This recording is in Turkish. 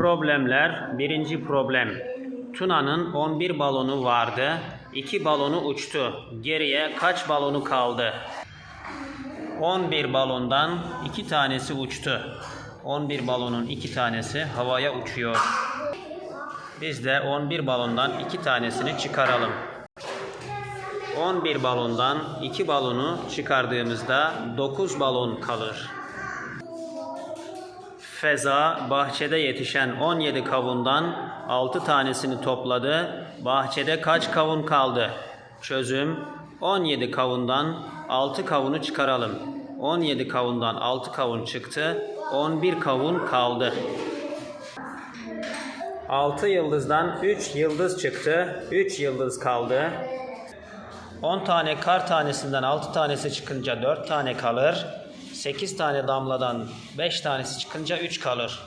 Problemler. Birinci problem. Tuna'nın 11 balonu vardı. 2 balonu uçtu. Geriye kaç balonu kaldı? 11 balondan 2 tanesi uçtu. 11 balonun 2 tanesi havaya uçuyor. Biz de 11 balondan 2 tanesini çıkaralım. 11 balondan 2 balonu çıkardığımızda 9 balon kalır. Feza bahçede yetişen 17 kavundan 6 tanesini topladı. Bahçede kaç kavun kaldı? Çözüm 17 kavundan 6 kavunu çıkaralım. 17 kavundan 6 kavun çıktı. 11 kavun kaldı. 6 yıldızdan 3 yıldız çıktı. 3 yıldız kaldı. 10 tane kar tanesinden 6 tanesi çıkınca 4 tane kalır. 8 tane damladan 5 tanesi çıkınca 3 kalır.